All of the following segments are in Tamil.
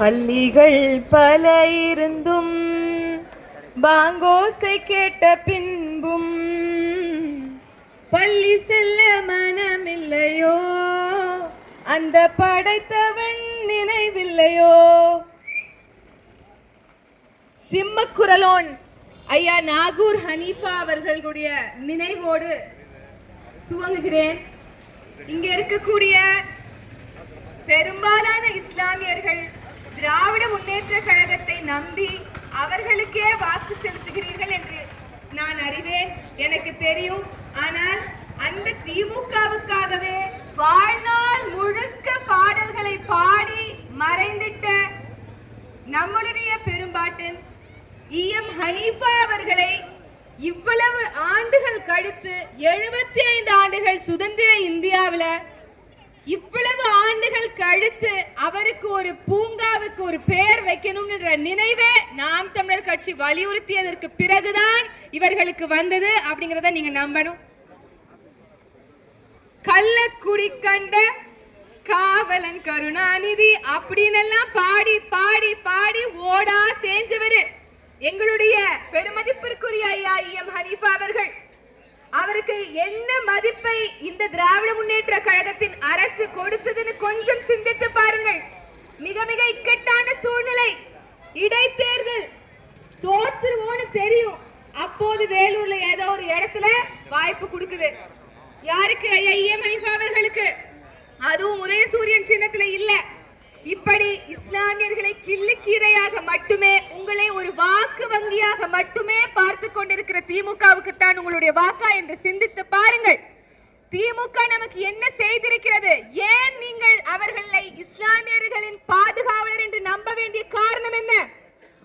பள்ளிகள் பல இருந்தும் பாங்கோசை கேட்ட பின்பும் பள்ளி செல்ல மனமில்லையோ? அந்த படைத்தவன் நினைவில்லையோ? சிம்மக்குரலோன் ஐயா நாகூர் ஹனீஃபா அவர்களுடைய நினைவோடு துவங்குகிறேன். இங்க இருக்கக்கூடிய பெரும்பாலான இஸ்லாமியர்கள் திராவிட முன்னேற்ற கழகத்தை நம்பி அவர்களுக்கே வாக்கு செலுத்துகிறீர்கள் என்று நான் அறிவேன். எனக்கு தெரியும். ஆனால் அந்த திமுகவுக்காகவே வாழ்நாள் முழுக்க பாடல்களை பாடி மறைந்திட்ட நம்மளுடைய பெரும்பாட்டன் இஎம் ஹனீஃபா அவர்களை இவ்வளவு ஆண்டுகள் கழித்து எழுபத்தி ஐந்து ஆண்டுகள் சுதந்திர இந்தியாவில் இவ்வளவு ஆண்டுகள் கழித்து அவருக்கு ஒரு பூங்காவுக்கு ஒரு பெயர் வைக்கணும்ன்ற நினைவே நாம் தமிழர் கட்சி வலியுறுத்தியதற்கு பிறகுதான் இவர்களுக்கு வந்தது அப்படிங்கிறத நீங்க நம்பணும். கள்ளக்குடி கண்ட காவலன் கருணாநிதி அப்படின்னு எல்லாம் பாடி பாடி பாடி ஓடா தேஞ்சவரு. எங்களுடைய பெருமதிப்பிற்குரிய ஐயா எம் ஹனீஃபா அவர்கள். அவருக்கு என்ன மதிப்பை இந்த திராவிட முன்னேற்ற கழகத்தின் அரசு கொடுத்ததுன்னு கொஞ்சம் சிந்தித்து பாருங்கள். மிக மிக இக்கட்டான சூழ்நிலை. இடைத்தேர்தல் தோத்துருவோன்னு தெரியும். அப்போது வேலூர்ல ஏதோ ஒரு இடத்துல வாய்ப்பு கொடுக்குது. யாருக்கு? ஐயா இஎம் அவர்களுக்கு. அதுவும் உதயசூரியன் சின்னத்துல இல்ல. இப்படி இஸ்லாமியர்களை கிள்ளுக்கீரையாக மட்டுமே உங்களை ஒரு வாக்கு வங்கியாக மட்டுமே பார்த்து கொண்டிருக்கிற திமுகவுக்கு தான் உங்களுடைய வாக்கா என்று சிந்தித்து பாருங்கள். திமுக நமக்கு என்ன செய்திருக்கிறது? ஏன் நீங்கள் அவர்களை இஸ்லாமியர்களின் பாதுகாவலர் என்று நம்ப வேண்டிய காரணம் என்ன?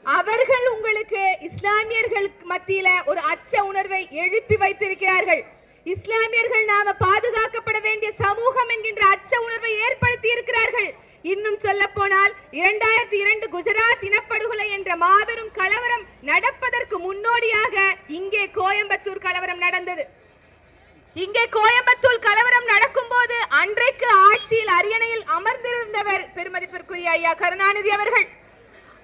அவர்கள் உங்களுக்கு இஸ்லாமியர்கள் மத்தியில ஒரு அச்ச உணர்வை எழுப்பி வைத்திருக்கிறார்கள். இஸ்லாமியர்கள் நாம பாதுகாக்கப்பட வேண்டிய சமூகம் என்கின்ற அச்ச உணர்வை ஏற்படுத்தி இருக்கிறார்கள் இன்னும் சொல்ல போனால் இரண்டாயிரத்தி இரண்டு குஜராத் இனப்படுகொலை என்ற மாபெரும் கலவரம் நடப்பதற்கு முன்னோடியாக இங்கே கோயம்புத்தூர் கலவரம் நடந்தது. இங்கே கோயம்புத்தூர் கலவரம் நடக்கும்போது அன்றைக்கு ஆட்சியில் அரியணையில் அமர்ந்திருந்தவர் பெருமதிப்பிற்குரிய ஐயா கருணாநிதி அவர்கள்.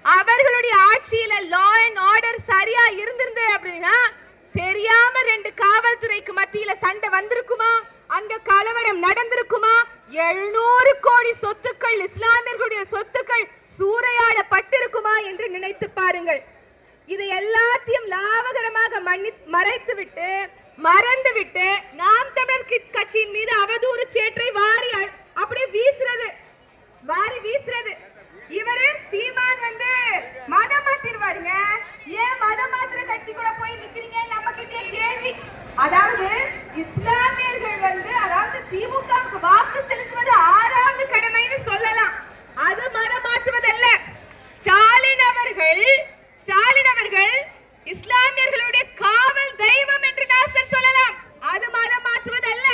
அவர்களுடைய ஆட்சியில லா அண்ட் ஆர்டர் சரியா இருந்திருந்தது அப்படின்னா தெரியாம ரெண்டு காவல்துறைக்கு மத்தியில சண்டை வந்திருக்குமா? அங்க கலவரம் நடந்திருக்குமா? எழுநூறு கோடி சொத்துக்கள் இஸ்லாமியர்களுடைய சொத்துக்கள் சூறையாடப்பட்டிருக்குமா என்று நினைத்து பாருங்கள். இதை எல்லாத்தையும் லாபகரமாக மன்னி மறைத்து விட்டு மறந்து விட்டு நாம் தமிழர் கட்சியின் மீது அவதூறு சேற்றை வாரி அப்படியே வீசுறது வாரி வீசுறது. இவரு சீமான் வந்து மதம் மாத்திருவாருங்க. ஏன் மதம் மாத்திர கட்சி கூட போய் நிக்கிறீங்க நம்ம கிட்டே கேள்வி. அதாவது இஸ்லாமியர்கள் வந்து அதாவது திமுக வாக்கு செலுத்துவது ஆறாவது கடமைன்னு சொல்லலாம் அது மதம் மாற்றுவதல்ல ஸ்டாலின் அவர்கள் ஸ்டாலின் அவர்கள் இஸ்லாமியர்களுடைய காவல் தெய்வம் என்று நாசர் சொல்லலாம் அது மதம் மாற்றுவதல்ல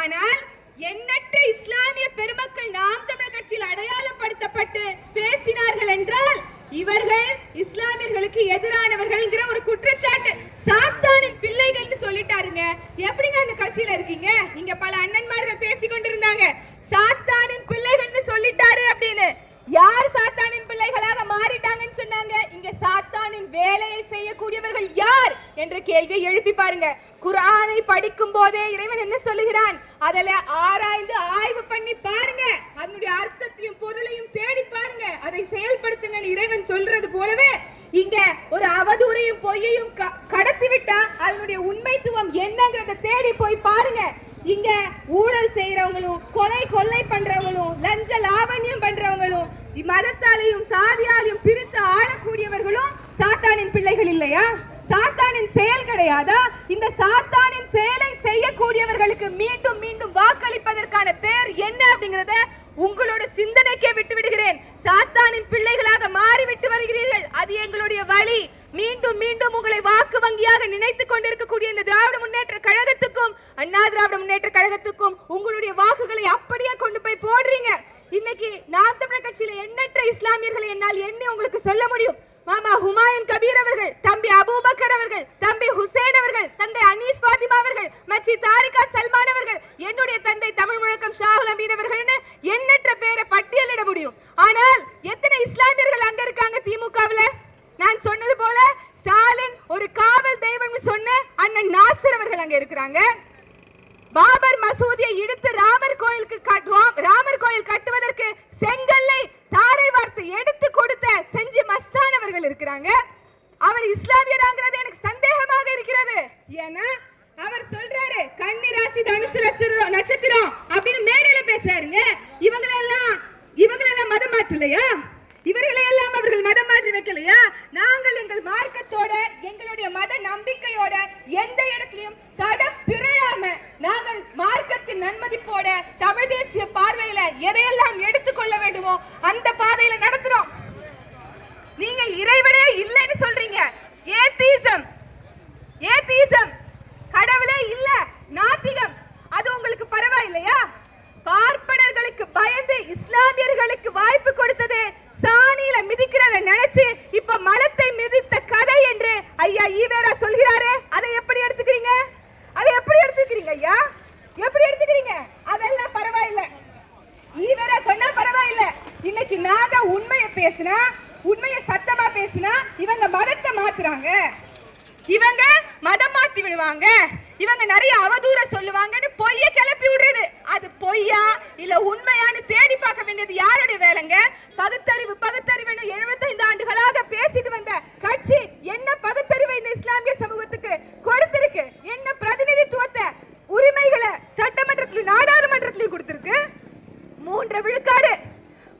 ஆனால் எண்ணற்ற இஸ்லாமிய பெருமக்கள் நாம் தமிழர் கட்சியில் அடையாளப்படுத்தப்பட்டு பேசினார்கள் என்றால் இவர்கள் இஸ்லாமியர்களுக்கு எதிரானவர்கள்ங்கிற ஒரு குற்றச்சாட்டு. சாத்தானின் பிள்ளைகள்னு சொல்லிட்டாருங்க. எப்படிங்க அந்த கட்சியில இருக்கீங்க? இங்க பல அண்ணன்மார்கள் பேசி கொண்டிருந்தாங்க. சாத்தானின் பிள்ளைகள்னு சொல்லிட்டாரு அப்படின்னு. யார் சாத்தானின் பிள்ளைகளாக மாறிட்டாங்கன்னு சொன்னாங்க? இங்க சாத்தானின் வேலையை செய்யக்கூடியவர்கள் யார்? என்ற கேள்வியை எழுப்பி பாருங்க. குரானை படிக்கும் போதே இறைவன் என்ன சொல்லுகிறான்? அதில் ஆராய்ந்து ஆய்வு பண்ணி பாருங்க. அதனுடைய அர்த்தத்தையும் பொருளையும் தேடி பாருங்க. அதை செயல்படுத்துங்க இறைவன் சொல்றது போலவே இங்க ஒரு அவதூறையும் பொய்யையும் க- கடத்தி விட்டா அதனுடைய உண்மைத்துவம் என்னங்கிறத தேடி போய் பாருங்க. இங்க ஊழல் செய்யறவங்களும் கொலை கொள்ளை பண்றவங்களும் லஞ்ச லாவண்யம் பண்றவங்களும் மதத்தாலையும் சாதியாலையும் பிரித்து ஆளக்கூடியவர்களும் சாத்தானின் பிள்ளைகள் இல்லையா? சாத்தானின் செயல் கிடையாதா? இந்த சாத்தானின் செயலை செய்யக்கூடியவர்களுக்கு மீண்டும் மீண்டும் வாக்களிப்பதற்கான பேர் என்ன அப்படிங்கறத உங்களோட சிந்தனைக்கே விட்டு விடுகிறேன் சாத்தானின் பிள்ளைகளாக மாறிவிட்டு வருகிறீர்கள். அது எங்களுடைய வழி. மீண்டும் மீண்டும் உங்களை வாக்கு வங்கியாக நினைத்துக் கொண்டிருக்கக்கூடிய இந்த திராவிட முன்னேற்ற கழகத்துக்கும் அண்ணா திராவிட முன்னேற்ற கழகத்துக்கும் உங்களுடைய வாக்குகளை அப்படியே கொண்டு போய் போடுறீங்க. இன்னைக்கு நாம் தமிழர் கட்சியில எண்ணற்ற இஸ்லாமியர்களை என்னால் எண்ணி உங்களுக்கு சொல்ல முடியும். மாமா ஹுமாயூன் கபீர் அவர்கள் தம்பி அபூபக்கர் அவர்கள் தம்பி ஹுசேன் அவர்கள் தந்தை அனீஸ் பாத்திமா அவர்கள் மச்சி தாரிகா சல்மான் அவர்கள் என்னுடைய தந்தை தமிழ் முழக்கம் ஷாகுல் அமீன் அவர்கள்னு எண்ணற்ற பேரை பட்டியலிட முடியும். ஆனால் எத்தனை இஸ்லாமியர்கள் அங்கே இருக்காங்க திமுகவில்? நான் சொன்னது போல ஸ்டாலின் ஒரு காவல் தெய்வம்னு சொன்ன அண்ணன் நாசர் அவர்கள் அங்க இருக்கிறாங்க. பாபர் மசூதியை இடித்து ராமர் கோயிலுக்கு ராமர் கோயில் கட்டுவதற்கு செங்கல்லை தாரை வார்த்தை எடுத்து கொடுத்த செஞ்சி மஸ்தான் அவர்கள் இருக்கிறாங்க. அவர் இஸ்லாமியராங்கிறது எனக்கு சந்தேகமாக இருக்கிறது. ஏன்னா அவர் சொல்றாரு கன்னி ராசி தனுசு ராசி நட்சத்திரம் அப்படின்னு மேடையில பேசுறாருங்க. இவங்களெல்லாம் இவங்களெல்லாம் மதம் மாற்றலையா? இவர்களை எல்லாம் அவர்கள் மதம் மாற்றி வைக்கலையா? நாங்கள் எங்கள் மார்க்கத்தோட எங்களுடைய மத நம்பிக்கையோட எந்த இடத்திலையும் தடம் பிறையாம நாங்கள் மார்க்கத்தின் நன்மதிப்போட தமிழ் தேசிய பார்வையில எதையெல்லாம் எடுத்துக்கொள்ள வேண்டுமோ அந்த பாதையில நடத்துறோம். நீங்க இறைவனே இல்லைன்னு சொல்றீங்க ஏத்தீசம் ஏத்தீசம் கடவுளே இல்ல நாத்திகம் அது உங்களுக்கு பரவாயில்லையா பார்ப்பனர்களுக்கு பயந்து இஸ்லாமியர்களுக்கு வாய்ப்பு கொடுத்தது சாணியில மிதிக்கிறத நினைச்சு இப்ப மலத்தை மிதித்த கதை என்று ஐயா ஈவேரா சொல்கிறாரே அதை எப்படி எடுத்துக்கிறீங்க அதை எப்படி எடுத்துக்கிறீங்க ஐயா எப்படி எடுத்துக்கிறீங்க? அதெல்லாம் பரவாயில்ல. இவரை சொன்னா பரவாயில்ல. இன்னைக்கு நாங்க உண்மையை பேசினா உண்மையை சத்தமா பேசினா இவங்க மதத்தை மாத்துறாங்க. இவங்க மதம் மாத்தி விடுவாங்க. இவங்க நிறைய அவதூற சொல்லுவாங்கன்னு பொய்ய கிளப்பி விடுறது. அது பொய்யா இல்ல உண்மையான்னு தேடி பார்க்க வேண்டியது யாருடைய வேலைங்க? பகுத்த பகுத்தறிவுன்னு 75 ஆண்டுகளாக பேசிட்டு வந்த கட்சி என்ன பகுத்தறிவை இந்த இஸ்லாமிய சமூகத்துக்கு கொடுத்திருக்கு என்ன பிரதிநிதித்துவத்தை உரிமைகளை சட்டமன்றத்திலும் நாடாளுமன்றத்திலும் கொடுத்திருக்கு மூன்று விழுக்காடு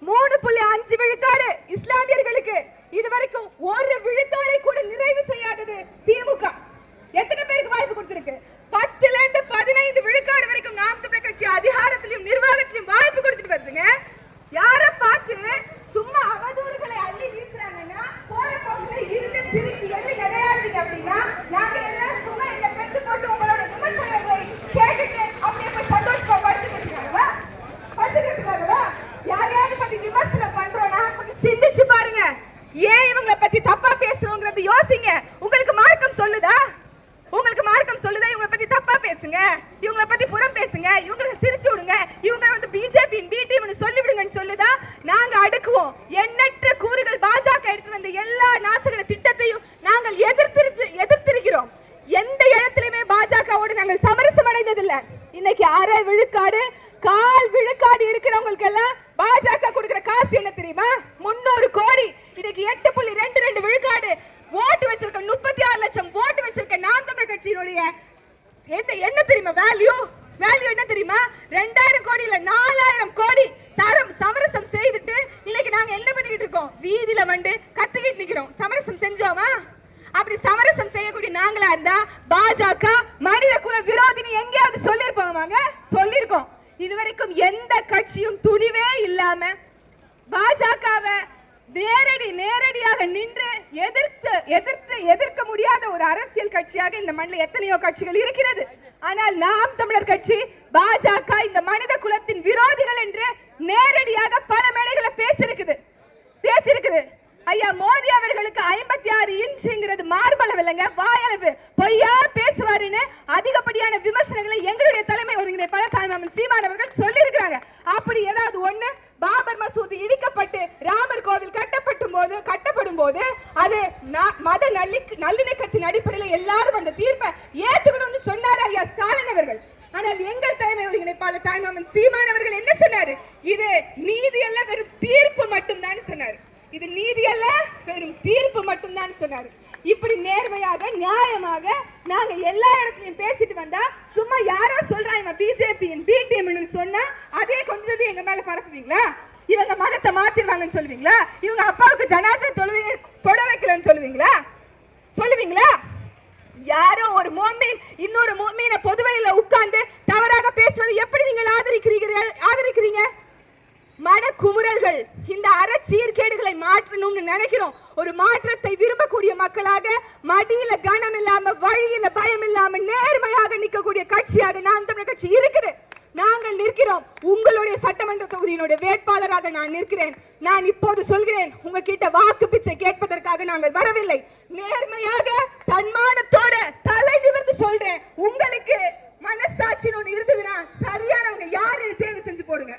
மூணு புள்ளி அஞ்சு விழுக்காடு இஸ்லாமியர்களுக்கு இதுவரைக்கும் ஒரு விழுக்காடை கூட நிறைவு செய்யாதது திமுக எத்தனை பேருக்கு வாய்ப்பு கொடுத்திருக்கு? பத்துல இருந்து பதினைந்து விழுக்காடு வரைக்கும் நாம் தமிழர் கட்சி அதிகாரத்திலையும் நிர்வாகத்திலையும் வாய்ப்பு கொடுத்துட்டு வருதுங்க. யார பார்த்து சும்மா அவதூறுகளை அள்ளி வீசுறாங்கன்னா போற போக்குல இருந்து திருச்சி எள்ளி நிலையாடுறீங்க அப்படின்னா நாங்க எல்லா நாசகர திட்டத்தையும் நாங்கள் எதிர்த்து எதிர்த்திருக்கிறோம். எந்த இடத்திலுமே பாஜகவோடு நாங்கள் சமரசம் அடைந்ததில்லை. இன்னைக்கு அரை விழுக்காடு கால் விழுக்காடு இருக்கிறவங்களுக்கு எல்லாம் பாஜக கொடுக்கிற காசு என்ன தெரியுமா? முன்னூறு கோடி. இன்னைக்கு எட்டு புள்ளி ரெண்டு ரெண்டு விழுக்காடு. ஓட்டு வச்சிருக்க முப்பத்தி ஆறு லட்சம் ஓட்டு வச்சிருக்க நாம் தமிழர் கட்சியினுடைய என்ன என்ன தெரியுமா? வேல்யூ வேல்யூ என்ன தெரியுமா? ரெண்டாயிரம் கோடி இல்ல நாலாயிரம் கோடி. சரம் சமரசம் செய்துட்டு இன்னைக்கு நாங்க என்ன பண்ணிக்கிட்டு இருக்கோம்? வீதியில வந்து கத்துக்கிட்டு நிக்கிறோம். சமரசம் செஞ்சோமா? அப்படி சமரசம் செய்யக்கூடிய நாங்களா இருந்தா பாஜக மனித குல விரோதினி எங்கேயாவது சொல்லிருப்பாங்க சொல்லிருக்கோம் இதுவரைக்கும் எந்த கட்சியும் துணிவே இல்லாம பாஜகவை நேரடி நேரடியாக நின்று எதிர்த்து எதிர்த்து எதிர்க்க முடியாத ஒரு அரசியல் கட்சியாக இந்த மண்ணில் எத்தனையோ கட்சிகள் இருக்கிறது. ஆனால் நாம் தமிழர் கட்சி பாஜக இந்த மனித குலத்தின் விரோதிகள் என்று நேரடியாக பல மேடைகளை பேசியிருக்குது. பேசியிருக்குது. ஐயா மோடி அவர்களுக்கு ஐம்பத்தி ஆறு இன்ச்சுங்கிறது மார்பளவு இல்லைங்க வாயளவு. பொய்யா பேசுவாருன்னு அதிகப்படியான விமர்சனங்களை எங்களுடைய தலைமை ஒருங்கிணைப்பாளர் தாய்மாமன் சீமான் அவர்கள் சொல்லியிருக்கிறாங்க. அப்படி ஏதாவது ஒண்ணு பாபர் மசூதி இடிக்கப்பட்டு ராமர் கோவில் கட்டப்படும் போது கட்டப்படும் போது அது மத நல்லி நல்லிணக்கத்தின் அடிப்படையில் எல்லாரும் அந்த தீர்ப்பை ஏற்றுக்கணும்னு சொன்னார் ஐயா ஸ்டாலின் அவர்கள். ஆனால் எங்கள் தலைமை ஒருங்கிணைப்பாளர் தாய்மாமன் சீமான் அவர்கள் என்ன சொன்னாரு? இது நீதி அல்ல வெறும் தீர்ப்பு மட்டும்தான் சொன்னார். இது நீதி அல்ல வெறும் தீர்ப்பு மட்டும்தான் சொன்னார். இப்படி நேர்மையாக நியாயமாக நாங்க எல்லா இடத்துலயும் பேசிட்டு வந்தா சும்மா யாரோ சொல்றாங்க பிஜேபியின் பி டீம்னு சொன்னா அதே கொண்டு வந்து எங்க மேல பரப்புவீங்களா? இவங்க மதத்தை மாத்திருவாங்கன்னு சொல்லுவீங்களா? இவங்க அப்பாவுக்கு ஜனாசை தொழுவி தொட வைக்கலன்னு சொல்லுவீங்களா? சொல்லுவீங்களா? யாரோ ஒரு மோமீன் இன்னொரு மோமீனை பொதுவையில் உட்கார்ந்து தவறாக பேசுவது எப்படி நீங்கள் ஆதரிக்கிறீர்கள் ஆதரிக்கிறீங்க? மன குமுறல்கள் இந்த அற சீர்கேடுகளை மாற்றணும்னு நினைக்கிறோம். ஒரு மாற்றத்தை விரும்பக்கூடிய மக்களாக மடியில கனம் இல்லாம வழியில பயம் இல்லாம நேர்மையாக நிற்கக்கூடிய கட்சியாக நான் தமிழர் கட்சி இருக்குது. நாங்கள் நிற்கிறோம். உங்களுடைய சட்டமன்ற தொகுதியினுடைய வேட்பாளராக நான் நிற்கிறேன். நான் இப்போது சொல்கிறேன் உங்ககிட்ட வாக்கு பிச்சை கேட்பதற்காக நாங்கள் வரவில்லை. நேர்மையாக தன்மானத்தோட தலை நிமிர்ந்து சொல்றேன். உங்களுக்கு மனசாட்சின்னு ஒன்று இருந்ததுன்னா சரியானவங்க யாருன்னு தேர்வு செஞ்சு போடுங்க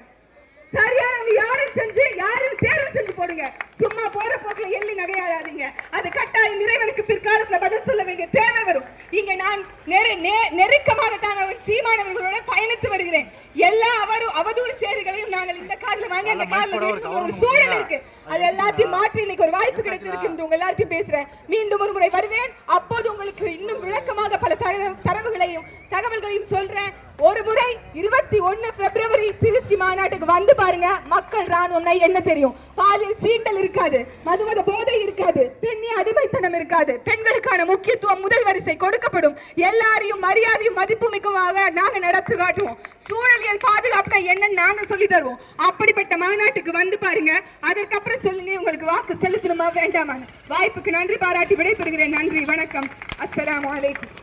சரியானவங்க யாரும் செஞ்சு யாரும் தேர்வு செஞ்சு போடுங்க சும்மா போற போக்குல எள்ளி நகையாடாதீங்க அது கட்டாயம் இறைவனுக்கு பிற்காலத்துல பதில் சொல்ல வேண்டிய தேவை வரும் இங்க நான் நெரு- நெ- நெருக்கமாக தான் சீமானவர்களோட பயணித்து வருகிறேன் எல்லா அவரு அவதூறு செய்திகளையும் நாங்கள் இந்த காதுல வாங்கி அந்த காதுல விடுற ஒரு சூழல் இருக்கு அது எல்லாத்தையும் மாற்றி இன்னைக்கு ஒரு வாய்ப்பு கிடைத்திருக்கு என்று உங்க எல்லாத்தையும் பேசுறேன். மீண்டும் ஒரு முறை வருவேன். அப்போது உங்களுக்கு இன்னும் விளக்கமாக பல தரவுகளையும் தகவல்களையும் சொல்றேன். ஒரு முறை இருபத்தி ஒண்ணு பிப்ரவரி திருச்சி மாநாட்டுக்கு வந்து பாருங்க. மக்கள் ராணுவம்னா என்ன தெரியும்? பாலியல் சீண்டல் இருக்காது மதுமத போதை இருக்காது பெண்ணி அடிமைத்தனம் இருக்காது. பெண்களுக்கான முக்கியத்துவம் முதல் வரிசை கொடுக்கப்படும். எல்லாரையும் மரியாதையும் மதிப்பு மிக்கவாக நாங்க நடத்தி காட்டுவோம். சூழலியல் பாதுகாப்புனா என்னன்னு நாங்க சொல்லி தருவோம். அப்படிப்பட்ட மாநாட்டுக்கு வந்து பாருங்க. அதற்கப்புறம் சொல்லுங்க உங்களுக்கு வாக்கு செலுத்தணுமா வேண்டாமா வாய்ப்புக்கு நன்றி பாராட்டி விடைபெறுகிறேன். நன்றி வணக்கம். அஸ்லாம் அலைக்கும்.